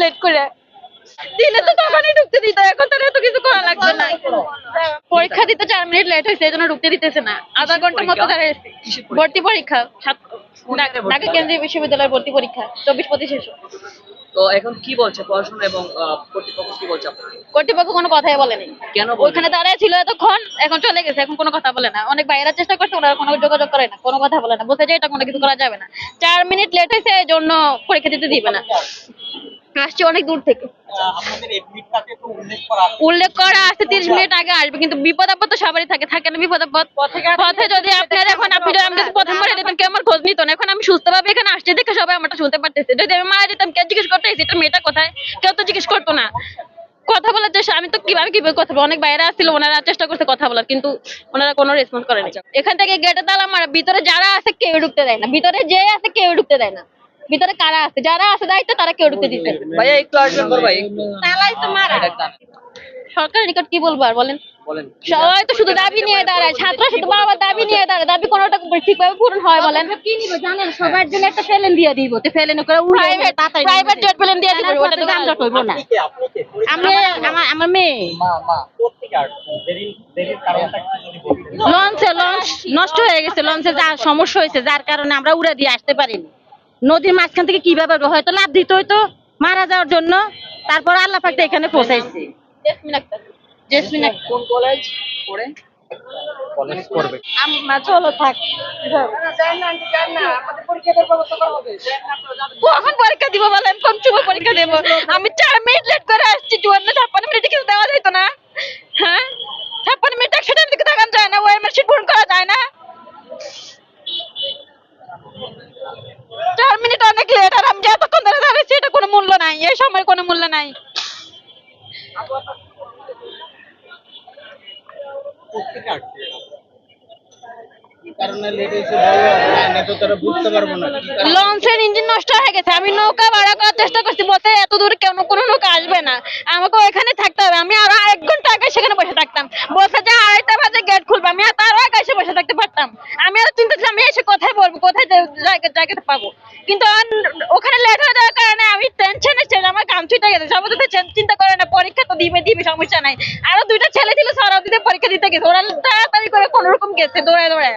Late করে। দিনে তো তখনই ঢুকতে দিত এখন তো এত কিছু করা লাগবে না। পরীক্ষা দিতে চার মিনিট লেট হয়েছে এই জন্য ঢুকতে দিতেছে না। আধা ঘণ্টার মতো দাঁড়িয়েছি ভর্তি পরীক্ষা ঢাকা- কেন্দ্রীয় বিশ্ববিদ্যালয়ের ভর্তি পরীক্ষা চব্বিশ পঁচিশ তো এখন কি বলছে পড়াশোনা এবং কর্তৃপক্ষ কি বলছে কর্তৃপক্ষ কোনো কথাই বলেনি। কেন? ওইখানে দাঁড়ায় ছিল এতক্ষণ এখন চলে গেছে এখন কোনো কথা বলে না। অনেক বাইরের চেষ্টা করছে ওরা কোনো যোগাযোগ করে না কোনো কথা বলে না। বলছে যায় এটা কোনো কিছু করা যাবে না। চার মিনিট লেট হয়েছে এই জন্য পরীক্ষা দিতে দিবে না। আসছে অনেক দূর থেকে। উল্লেখ করা আছে তিরিশ মিনিট আগে আসবে, কিন্তু বিপদ আপদ তো সবারই থাকে থাকে না বিপদ আপদ। পথে যদি আমার খোঁজ নিত না। এখন আমি এখানে দেখে সবাই আমারটা শুনতে পারতেছে। যদি আমি মারা যেতাম কে জিজ্ঞেস করতে মেয়েটা কোথায়? কেউ তো জিজ্ঞেস করতো না। কথা বলার চেষ্টা, আমি তো কীভাবে কীভাবে কথা বলব? অনেক বাইরে আসছিল, ওনারা চেষ্টা করছে কথা বলার, কিন্তু ওনারা কোনো রেসপন্স করেনি। এখান থেকে গেটে তালা মারা, ভিতরে যারা আছে কেউ ঢুকতে দেয় না। ভিতরে যে আছে কেউ ঢুকতে দেয় না। ভিতরে কারা আছে? যারা আছে দায়িত্ব তারা কেউ ঢুকতে দিতে ভাইয়া একটু আসবেন ভাই। তালাই তো মারা। সরকারের নিকট কি বলব আর বলেন? বলেন সবাই তো শুধু দাবি নিয়ে দাঁড়ায়। ছাত্র শুধু বাবা দাবি নিয়ে দাঁড়ায়। দাবি কোনোটা ঠিকভাবে পূরণ হয় বলেন? কি নিব জানেন? সবার জন্য একটা ফেলেন দিয়ে দিব। তো ফেলেন করে প্রাইভেট তাড়াতাড়ি প্রাইভেট জেট প্লেন দিয়ে দিবে ওটা তো না আমি আমার আমার মেয়ে। মা মা কোথেকে আসছেন? দেরি দেরির কারণটা কি যদি বলতেন লঞ্চে লঞ্চ নষ্ট হয়ে গেছে। লঞ্চে যা সমস্যা হয়েছে যার কারণে আমরা উড়া দিয়ে আসতে পারিনি। নদীর মাঝখান থেকে কীভাবে হয়তো লাভ দিতে হয়তো মারা যাওয়ার জন্য। তারপর আল্লাহ পাকতে এখানে পৌঁছাইছে। জেসমিন আক্তার জেসমিন আক্তার কোন কলেজ পড়ে? কলেজ করবে আম্মা চলো থাক। কখন পরীক্ষা দিব বলেন? কোন সময় পরীক্ষা দেবো? আমি চার মিনিট লেট করে আসছি চুয়ান্ন ছাপ্পান্ন মিনিটে কিছু দেওয়া যেত না। হ্যাঁ? ছাপ্পান্ন মিনিট দিকে থাকান যায় না ওএমএর শিট পূরণ করা যায় না চার মিনিট অনেক লেট আর আমি যে এতক্ষণ ধরে দাঁড়িয়েছি এটা কোনো মূল্য নাই এই সময় কোনো মূল্য নাই। আমি নৌকা ভাড়া চেষ্টা করছি এত দূর কেন কোনো নৌকা আসবে না। আমাকে থাকতে হবে। আমি আরও সেখানে বসে থাকতাম। যে গেট খুলবে। আমি বসে থাকতে পারতাম। আমি আর চিন্তা আমি এসে কোথায় বলব? কোথায় জায়গাটা পাবো? কিন্তু ওখানে লেখা হয়ে কারণে আমি টেনশনে ছিলাম, আমার কাম ছুটে গেছে। সবাই তো চিন্তা করে না, পরীক্ষা তো দিবে দিবে, সমস্যা নাই। আরও দুইটা ছেলে ছিল সরাও দিতে পরীক্ষা দিতে গেছে। ওরা তাড়াতাড়ি করে কোন রকম গেছে, দৌড়ায় দৌড়ায়।